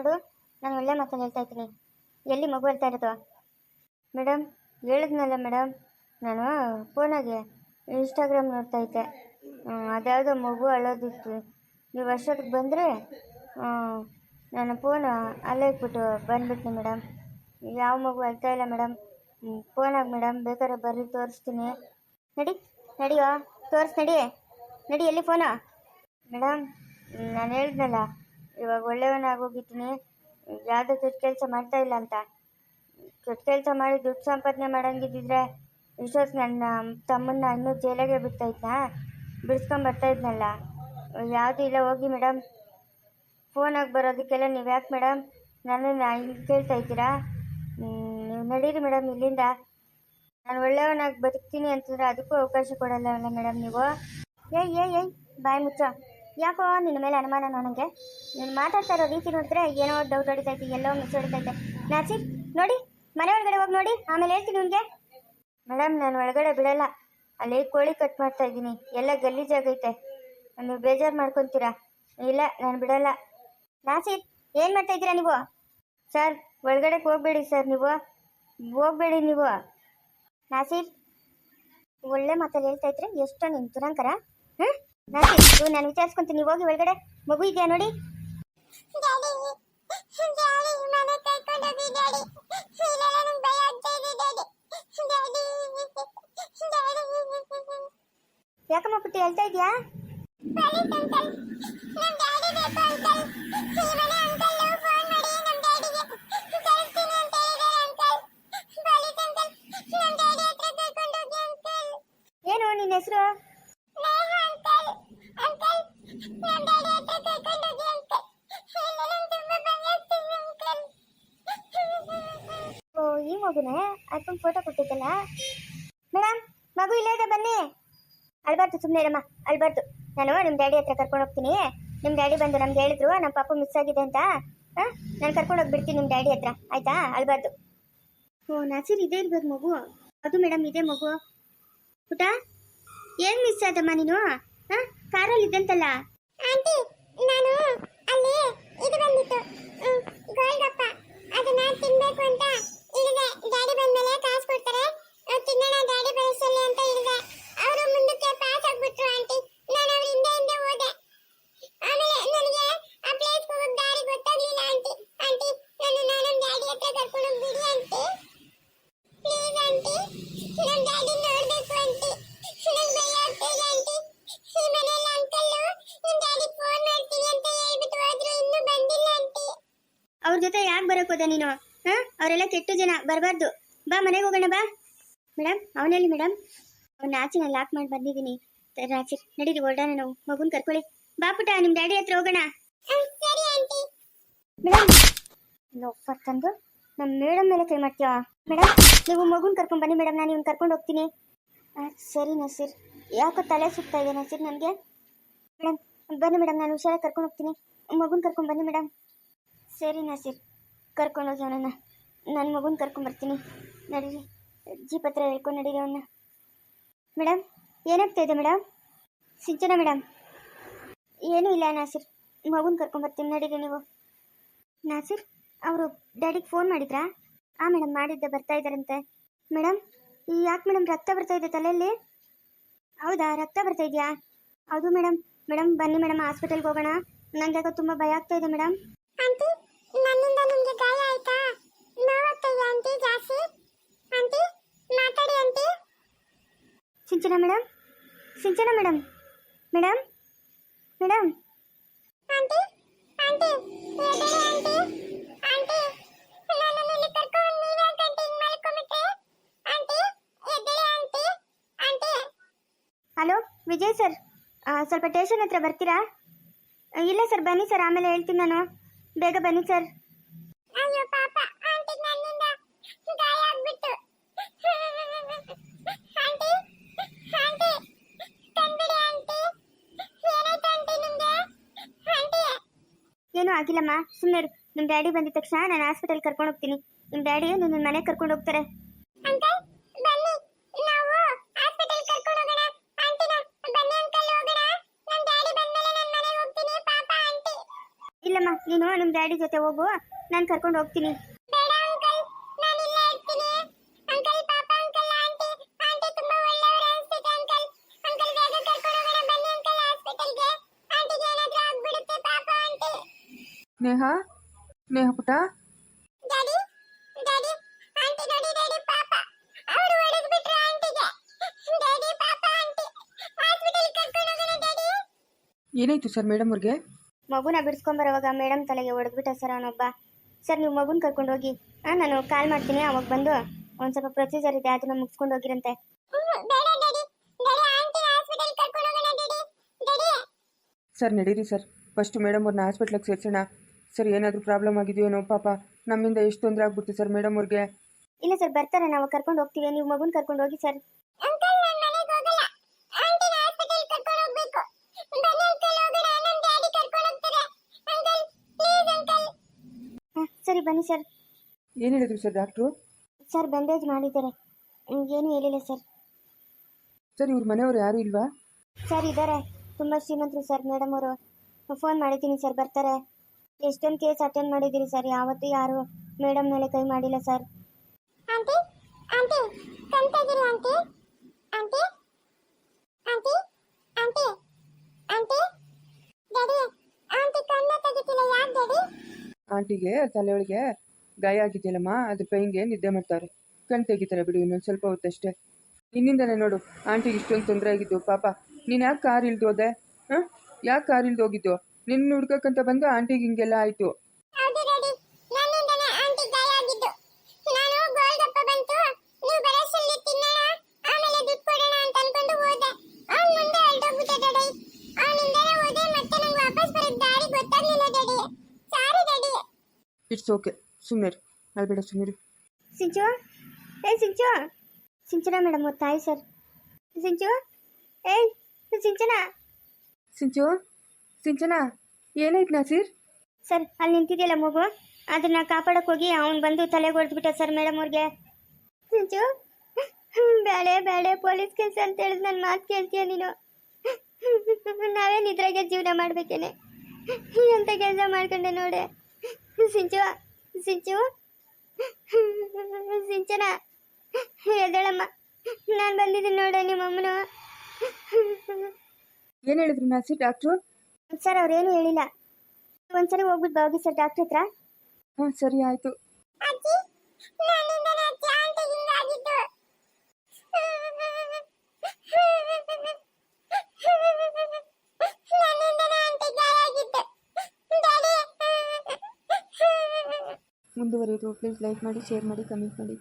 ನೋಡು, ನಾನು ಒಳ್ಳೆ ಮಾತನ್ನು ಹೇಳ್ತಾ ಇದ್ದೀನಿ. ಎಲ್ಲಿ ಮಗು ಹೇಳ್ತಾ ಇರೋದು? ಮೇಡಮ್, ಹೇಳಿದ್ನಲ್ಲ ಮೇಡಮ್, ನಾನು ಫೋನಾಗೆ ಇನ್ಸ್ಟಾಗ್ರಾಮ್ ನೋಡ್ತಾ ಇದ್ದೆ. ಅದ್ಯಾವುದೋ ಮಗು ಅಳೋದಿತ್ತು. ನೀವು ವರ್ಷಕ್ಕೆ ಬಂದರೆ ನಾನು ಫೋನ್ ಅಲ್ಲೇ ಇಟ್ಬಿಟ್ಟು ಬಂದ್ಬಿಟ್ನಿ ಮೇಡಮ್. ಯಾವ ಮಗು ಅಳ್ತಾ ಇಲ್ಲ ಮೇಡಮ್. ಫೋನಾಗಿ ಮೇಡಮ್, ಬೇಕಾದ್ರೆ ಬರ್ರಿ, ತೋರಿಸ್ತೀನಿ. ನಡಿ, ನಡಿಯೋ, ತೋರಿಸ್, ನಡಿ. ನಡಿ, ಎಲ್ಲಿ ಫೋನು? ಮೇಡಮ್ ನಾನು ಹೇಳಿದ್ನಲ್ಲ ಇವಾಗ ಒಳ್ಳೆಯವನಾಗೋಗಿದ್ದೀನಿ. ಯಾವುದೋ ಕೆಟ್ಟ ಕೆಲಸ ಮಾಡ್ತಾ ಇಲ್ಲ ಅಂತ. ಕೆಟ್ಟ ಕೆಲಸ ಮಾಡಿ ದುಡ್ಡು ಸಂಪಾದನೆ ಮಾಡೋಂಗಿದ್ದಿದ್ರೆ ವಿಶ್ವಾಸ ನನ್ನ ತಮ್ಮನ್ನ ಇನ್ನೂ ಜೈಲಿಗೆ ಬಿಡ್ತಾ ಇದ್ನಾ? ಬಿಡಿಸ್ಕೊಂಡ್ ಬರ್ತಾ ಇದ್ನಲ್ಲ. ಯಾವುದೂ ಇಲ್ಲ, ಹೋಗಿ ಮೇಡಮ್ ಫೋನಾಗಿ ಬರೋದಕ್ಕೆಲ್ಲ ನೀವು ಯಾಕೆ ಮೇಡಮ್ ನನ್ನನ್ನು ಹಿಂಗೆ ಕೇಳ್ತಾ ಇದ್ದೀರಾ? ನೀವು ನಡೀರಿ ಮೇಡಮ್ ಇಲ್ಲಿಂದ. ನಾನು ಒಳ್ಳೆಯವನಾಗಿ ಬದುಕ್ತೀನಿ ಅಂತಂದ್ರೆ ಅದಕ್ಕೂ ಅವಕಾಶ ಕೊಡಲ್ಲ ಮೇಡಮ್ ನೀವು. ಏಯ್ ಏಯ್ ಏಯ್, ಬಾಯ್ ಮುಚ್ಚ. ಯಾಕೋ ನಿನ್ನ ಮೇಲೆ ಅನುಮಾನ ನನಗೆ ನೀನು ಮಾತಾಡ್ತಾ ಇರೋ ರೀತಿ ನೋಡಿದ್ರೆ ಏನೋ ಡೌಟ್ ಹೊಡಿತೈತೆ ಎಲ್ಲೋ ಮಿಸ್ ಹೊಡಿತೈತೆ ನಾಚಿ, ನೋಡಿ, ಮನೆ ಒಳಗಡೆ ಹೋಗಿ ನೋಡಿ, ಆಮೇಲೆ ಹೇಳ್ತೀನಿ ನಿಮಗೆ ಮೇಡಮ್, ನಾನು ಒಳಗಡೆ ಬಿಡಲ್ಲ. ಅಲ್ಲಿ ಕೋಳಿ ಕಟ್ ಮಾಡ್ತಾ ಇದ್ದೀನಿ. ಎಲ್ಲ ಗಲೀಜಾಗೈತೆ ನೀವು ಬೇಜಾರು ಮಾಡ್ಕೊತೀರಾ? ಇಲ್ಲ, ನಾನು ಬಿಡಲ್ಲ. ನಾಸಿ ಏನು ಮಾಡ್ತಾ ಇದ್ದೀರಾ ನೀವು? ಸರ್ ಒಳಗಡೆ ಹೋಗ್ಬೇಡಿ ಸರ್ ನೀವು. ಹೋಗ್ಬೇಡಿ ನೀವು. ನಾಸಿ ಒಳ್ಳೆ ಮಾತಲ್ಲಿ ಹೇಳ್ತಾ ಇದ್ರೆ ಎಷ್ಟು ನಿನ್ನ ನಾಸಿರ್ ಇವ್ರು ನಾನು ವಿಚಾರಿಸ್ಕೊಂತೀನಿ. ನೀವು ಹೋಗಿ ಒಳಗಡೆ ಮಗು ಇದೆಯಾ ನೋಡಿ? ಯಾಕಮ್ಮ ಪುಟ್ಟಿ ಹೇಳ್ತಾ ಇದೆಯಾ? ಮಗುನೇ? ಅಪ್ಪನ ಫೋಟೋ ಕೊಟ್ಟಿದ್ದಲ್ಲ? ಮೇಡಮ್ ಮಗು ಇಲ್ಲೇ ಇದೆ, ಬನ್ನಿ. ಅಳ್ಬಾರ್ದು ಸುಮ್ಮನೆ ಇರಮ್ಮ. ಅಳ್ಬಾರ್ದು. ನಾನು ನಿಮ್ಮ ಡ್ಯಾಡಿ ಹತ್ರ ಕರ್ಕೊಂಡು ಹೋಗ್ತೀನಿ. ನಿಮ್ಮ ಡ್ಯಾಡಿ ಬಂದು ನಮ್ಗೆ ಹೇಳಿದ್ರು ನಮ್ಮ ಪಾಪ ಮಿಸ್ ಆಗಿದೆ ಅಂತ. ಹಾಂ? ನಾನು ಕರ್ಕೊಂಡು ಹೋಗ್ಬಿಡ್ತೀನಿ ನಿಮ್ಮ ಡ್ಯಾಡಿ ಹತ್ರ. ಆಯ್ತಾ? ಅಳ್ಬಾರ್ದು. ಓ, ನಾಸಿರ್ ಇದೇ ಇರ್ಬೇಕು ಮಗು. ಅದು ಮೇಡಮ್ ಇದೇ ಮಗು. ಪುಟ, ಏನ್ ಮಿಸ್ ಆದಮ್ಮ ನೀನು? ಹಾಂ? ಕಾರಲ್ಲಿ ಇದ್ದಂತಲ್ಲ? ಆಂಟಿ ನಾನು ಅಲ್ಲಿ ಬಂದಿತ್ತು. ಗೋಲ್ಗಪ್ಪ ಅದನ್ನ ತಿನ್ಬೇಕು ಅಂತ. ಹತ್ರ ಕರ್ಕೊಂಡು ಹೋಗ್ಬಿಡಿ ಆಂಟಿ. ಪ್ಲೀಸ್ ಆಂಟಿ ನಮ್ ಡ್ಯಾಡಿ ನೋಡ್ಬೇಕು ಆಂಟಿ. ನಂಗೆ ಭಯ ಆಗ್ತಿದೆ ಆಂಟಿ. ಈ ಮನೇಲಿ ಅಂಕಲ್ ನಿಮ್ ಡ್ಯಾಡಿ ಫೋನ್ ಮಾಡ್ತೀನಿ ಅಂತ ಹೇಳ್ಬಿಟ್ಟು ಹೋದ್ರು ಇನ್ನೂ ಬಂದಿಲ್ಲ ಆಂಟಿ. ಅವ್ರ ಜೊತೆ ಯಾಕೆ ಬರಕ್ ಹೋದ ನೀನು? ಹಾ? ಅವರೆಲ್ಲ ಕೆಟ್ಟು ಜನ ಬರಬಾರ್ದು. ಬಾ ಮನೆಗೆ ಹೋಗೋಣ ಬಾ. ಮೇಡಮ್ ಅವನಲ್ಲಿ ಮೇಡಮ್ ಅವ್ನ ಆಚೆನ ಲಾಕ್ ಮಾಡಿ ಬಂದಿದ್ದೀನಿ. ರಾಚಿ ನಡೀರಿ ಹೊರಡೋಣ ನಾವು. ಮಗುನ್ ಕರ್ಕೊಳ್ಳಿ. ಬಾ ಪುಟ ನಿಮ್ಮ ಡ್ಯಾಡಿ ಹತ್ರ ಹೋಗೋಣ. ಮೇಡಮ್ ತಂದು. ನಮ್ಮ ಮೇಡಮ್ ಮೇಲೆ ಕೈ ಮಾಡ್ತೀಯಾ? ಮೇಡಮ್, ನೀವು ಮಗುನ್ ಕರ್ಕೊಂಡು ಬನ್ನಿ ಮೇಡಮ್, ನಾನು ಇವ್ನ ಕರ್ಕೊಂಡು ಹೋಗ್ತೀನಿ. ಸರಿ ನಸೀರ್. ಯಾಕೋ ತಲೆ ಸುತ್ತಾ ಇದೆ ನಸೀರ್ ನನಗೆ ಮೇಡಮ್, ಬನ್ನಿ ಮೇಡಮ್, ನಾನು ಹುಷಾರಾಗಿ ಕರ್ಕೊಂಡು ಹೋಗ್ತೀನಿ. ಮಗುನ್ ಕರ್ಕೊಂಡು ಬನ್ನಿ ಮೇಡಮ್. ಸರಿ ನಸೀರ್, ಕರ್ಕೊಂಡು ಹೋಗಿ ಅವನನ್ನ. ನನ್ನ ಮಗುನ ಕರ್ಕೊಂಡು ಬರ್ತೀನಿ. ನಡೀರಿ. ಜೀಪ್ ಹತ್ರ ಹೇಳ್ಕೊಂಡು ನಡೀರಿ ಅವನ್ನ. ಮೇಡಮ್, ಏನಾಗ್ತಾ ಇದೆ ಮೇಡಮ್? ಸಿಂಚನ ಮೇಡಮ್? ಏನೂ ಇಲ್ಲ ನಾಸಿರ್. ಮಗುನ ಕರ್ಕೊಂಡು ಬರ್ತೀನಿ, ನಡೀರಿ ನೀವು. ನಾಸಿರ್? ಅವರು ಡ್ಯಾಡಿಗೆ ಫೋನ್ ಮಾಡಿದ್ರಾ? ಆ ಮೇಡಮ್ ಮಾಡಿದ್ದೆ ಬರ್ತಾ ಇದ್ದಾರಂತೆ. ಮೇಡಮ್ ಯಾಕೆ ಮೇಡಮ್ ರಕ್ತ ಬರ್ತಾ ಇದೆ ತಲೆಯಲ್ಲಿ? ಹೌದಾ ರಕ್ತ ಬರ್ತಾ ಇದೆಯಾ? ಹೌದು ಮೇಡಮ್. ಮೇಡಮ್ ಬನ್ನಿ ಮೇಡಮ್ ಹಾಸ್ಪಿಟಲ್ಗೆ ಹೋಗೋಣ. ನನಗೆ ಯಾಕೋ ತುಂಬ ಭಯ ಆಗ್ತಾ ಇದೆ ಮೇಡಮ್. ಆಂಟಿ ನನ್ನಿಂದ ನಿಮಗೆ ಗಾಯ ಆಯ್ತಾ? ನೋವಾಗ್ತಿದೆ ಆಂಟಿ ಜಾಸ್ತಿ? ಆಂಟಿ ಮಾತಾಡಿ aunty. Sinchana madam? Sinchana madam? Madam? Madam? Vijay sir ಸ್ವಲ್ಪ ಟೇಷನ್ ಹತ್ರ ಬರ್ತೀರಾ? ಇಲ್ಲ ಸರ್ ಬನ್ನಿ ಸರ್ ಆಮೇಲೆ ಹೇಳ್ತೀನಿ ನಾನು. ಬೇಗ ಬನ್ನಿ ಸರ್. ಅಯ್ಯೋ ಪಾಪ ಆಂಟಿ ನನ್ನಿಂದ ಗಾಯ ಆಗ್ಬಿಟ್ಟು ಆಂಟಿ ಆಂಟಿ ತಂದ್ಬಿಡಿ ಆಂಟಿ ಏನಾಯ್ತು ಆಂಟಿ ನಿಮ್ಗೆ? ಆಂಟಿ ಏನೂ ಆಗಿಲ್ಲಮ್ಮ ಸುಮ್ಮನೆ ನಿಮ್ಮ ಡ್ಯಾಡಿ ಬಂದಿದ ತಕ್ಷಣ ನಾನು ಹಾಸ್ಪಿಟಲ್ ಕರ್ಕೊಂಡು ಹೋಗ್ತೀನಿ. ನಿಮ್ಮ ಡ್ಯಾಡಿ ನಿನ್ನ ಮನೆಗೆ ಕರ್ಕೊಂಡು ಹೋಗ್ತಾರೆ. ಬನ್ನಿ ನಮ್ಮ ಡ್ಯಾಡಿ ಜೊತೆ ಏನಾದ್ರೂ ನಾನು ಕರ್ಕೊಂಡು ಹೋಗ್ತೀನಿ. ನೇಹ ನೇಹ ಪುಟ್ಟ ಡ್ಯಾಡಿ ಡ್ಯಾಡಿ ಆಂಟಿ ನೋಡಿ ಡ್ಯಾಡಿ ಪಾಪ. ಅವರು ಹೊಡೆದು ಬಿಟ್ರು ಆಂಟಿಗೆ. ಡ್ಯಾಡಿ ಪಾಪ ಆಂಟಿ. ಹಾಸ್ಪಿಟಲ್ ಕರ್ಕೊಂಡು ಹೋಗೋಣ ಡ್ಯಾಡಿ. ಏನಾಯ್ತು ಸರ್ ಮೇಡಮ್ ಅವ್ರಿಗೆ? ಮಗುನ ಬಿಡಿಸ್ಕೊಂಬರೋವಾಗ ಮೇಡಮ್ ತಲೆಗೆ ಹೊಡೆದ್ಬಿಟ್ಟ ಸರ್ ಅವನೊಬ್ಬ. ಸರ್ ನೀವು ಮಗುನ ಕರ್ಕೊಂಡು ಹೋಗಿ. ಹಾಂ ನಾನು ಕಾಲ್ ಮಾಡ್ತೀನಿ ಅವಾಗ ಬಂದು ಒಂದು ಸ್ವಲ್ಪ ಪ್ರೊಸೀಜರ್ ಇದೆ ಅದನ್ನ ಮುಗಿಸ್ಕೊಂಡು ಹೋಗಿರಂತೆ. ಸರ್ ನಡೀರಿ ಸರ್. ಫಸ್ಟ್ ಮೇಡಮ್ ಅವ್ರನ್ನ ಹಾಸ್ಪಿಟ್ಲಿಗೆ ಸೇರಿಸೋಣ. ಸರ್ ಏನಾದರೂ ಪ್ರಾಬ್ಲಮ್ ಆಗಿದೆಯೇನೋ ಪಾಪ. ನಮ್ಮಿಂದ ಎಷ್ಟು ತೊಂದರೆ ಆಗ್ಬಿಡ್ತು ಸರ್ ಮೇಡಮ್ ಅವ್ರಿಗೆ? ಇಲ್ಲ ಸರ್ ಬರ್ತಾರೆ ನಾವು ಕರ್ಕೊಂಡು ಹೋಗ್ತೀವಿ. ನೀವು ಮಗುನ ಕರ್ಕೊಂಡು ಹೋಗಿ ಸರ್ ಅಂಕಲ್ ನಾನು ಮನೆಗೆ ಹೋಗಲ್ಲ ಆಂಟಿನ ಹಾಸ್ಪಿಟಲ್ ಕರ್ಕೊಂಡು ಹೋಗ್ಬೇಕು ಬನ್ನಿ ಅಂಕಲ್ ಹೋಗೋಣ ನಮ್ಮ ಡ್ಯಾಡಿ ಕರ್ಕೊಂಡು ಹೋಗ್ತಾರೆ ಅಂಕಲ್ ಪ್ಲೀಸ್ ಅಂಕಲ್ ಹಾಂ ಸರಿ ಬನ್ನಿ ಸರ್. ಏನು ಹೇಳಿದ್ರು ಸರ್ ಡಾಕ್ಟ್ರು? ಸರ್ ಬ್ಯಾಂಡೇಜ್ ಮಾಡಿದ್ದಾರೆ. ಏನು ಏನೂ ಹೇಳಿಲ್ಲ ಸರ್. ಸರ್ ಇವ್ರ ಮನೆಯವ್ರು ಯಾರು ಇಲ್ವಾ? ಸರ್ ಇದ್ದಾರೆ ತುಂಬ ಶ್ರೀಮಂತರು ಸರ್ ಮೇಡಮ್ ಅವರು. ಫೋನ್ ಮಾಡಿದ್ದೀನಿ ಸರ್ ಬರ್ತಾರೆ. ಎಷ್ಟೊಂದು ಕೇಸ್ ಅಟೆಂಡ್ ಮಾಡಿದ್ದೀರಿ ಸರ್ ಯಾವತ್ತೂ ಯಾರು ಮೇಡಮ್ ಮೇಲೆ ಕೈ ಮಾಡಿಲ್ಲ ಸರ್. ಆಂಟಿ ಕಣ್ ತೆಗೀರಿ aunty aunty aunty aunty aunty daddy aunty ಕಣ್ಣ ತೆಗಿತಿಲ್ಲ ಯಾಕೆ ಡ್ಯಾಡಿ ಆಂಟಿಗೆ, ತಲೆಯೊಳಗೆ ಗಾಯ ಆಗಿದೆಯಲ್ಲಮ್ಮ, ಅದ್ರ ಪೈನ್ಗೆ ನಿದ್ದೆ ಮಾಡ್ತಾರೆ. ಕಣ್ ತೆಗಿತಾರೆ ಬಿಡು, ಇನ್ನೊಂದು ಸ್ವಲ್ಪ ಹೊತ್ತಷ್ಟೇ. ನಿನ್ನಿಂದಲೇ ನೋಡು ಆಂಟಿಗೆ ಇಷ್ಟೊಂದು ತೊಂದರೆ ಆಗಿದ್ದು, ಪಾಪ. ನೀನು ಯಾಕೆ ಕಾರ್ ಇಳ್ದು ಹೋದೆ? ಹಾಂ? ಯಾಕೆ ಕಾರ್ ಇಳ್ದು ಹೋಗಿದ್ದು? ನಿನ್ನ ಹುಡ್ಕಕ್ಕಂತ ಬಂದು ಆಂಟಿಗೆ ಹಿಂಗೆಲ್ಲ ಆಯಿತು ಹೌದು ಡ್ಯಾಡಿ ನನ್ನಿಂದನೇ ಆಂಟಿ ಗಾಯ ಆಗಿದ್ದು ನಾನು ಗೋಲ್ಗಪ್ಪ ಬಂತು ನೀವು ಬರೋಷ್ಟರಲ್ಲಿ ತಿನ್ನೋಣ ಆಮೇಲೆ ದುಡ್ಡು ಕೊಡೋಣ ಅಂತ ಅನ್ಕೊಂಡು ಹೋದೆ ಅವ್ನು ಮುಂದೆ ಹೊರಟೋಗ್ಬಿಟ್ಟೆ ಡ್ಯಾಡಿ ಅವನಿಂದನೇ ಹೋದೆ ಮತ್ತೆ ನಂಗೆ ವಾಪಸ್ ಬರೋದು ದಾರಿ ಗೊತ್ತಾಗ್ಲಿಲ್ಲ daddy sorry daddy it's okay ಸುಮ್ಮನೆ ಅಲ್ಬೇಡ ಸುಮ್ಮನೆ ಸಿಂಚು ಏ ಸಿಂಚು ಸಿಂಚನ ಮೇಡಮ್ ತಾಯಿ ಸರ್ ಸಿಂಚು ಏಯ್ ಸಿಂಚನ ಸಿಂಚು ಸಿಂಚನ ಏನಾಯ್ತು ನಾಸೀರ್ ಸರ್ ಅಲ್ಲಿ ನಿಂತಿದೆಯಲ್ಲ ಮಗು ಅದನ್ನ ಕಾಪಾಡಕ್ಕೆ ಹೋಗಿ ಅವ್ನು ಬಂದು ತಲೆಗೆ ಹೊಡೆದ್ಬಿಟ್ಟ ಸರ್ ಮೇಡಮ್ ಅವ್ರಿಗೆ ಸಿಂಚು ಬೇಳೆ ಬೇಳೆ ಪೊಲೀಸ್ ಕೇಸ್ ಅಂತ ಹೇಳಿದ್ ನನ್ನ ಮಾತು ಕೇಳ್ತೀಯ ನೀನು ನಾವೇ ನಿದ್ರಾಗೆ ಜೀವನ ಮಾಡ್ಬೇಕೇನೆ ಎಂತ ಕೆಲಸ ಮಾಡ್ಕೊಂಡೆ ನೋಡೆ. ಸಿಂಚು ಸಿಂಚು ಸಿಂಚನ ಎದ್ದೇಳಮ್ಮ ನಾನು ಬಂದಿದ್ದೀನಿ ನೋಡಿ ನಿಮ್ಮ ಅಮ್ಮನ ಏನು ಹೇಳಿದ್ರು ನಾಸೀರ್ ಡಾಕ್ಟ್ರು? ಸರ್ ಅವ್ರೇನು ಹೇಳಿಲ್ಲ ಒಂದ್ಸರಿ ಹೋಗ್ಬಿಟ್ಟು ಹೋಗಿ ಸರ್ ಡಾಕ್ಟ್ರ್ ಹತ್ರ ಹಾಂ ಸರಿ ಆಯಿತು. ಮುಂದುವರಿಯೋದು ಪ್ಲೀಸ್ ಲೈಕ್ ಮಾಡಿ ಶೇರ್ ಮಾಡಿ ಕಮೆಂಟ್ ಮಾಡಿ.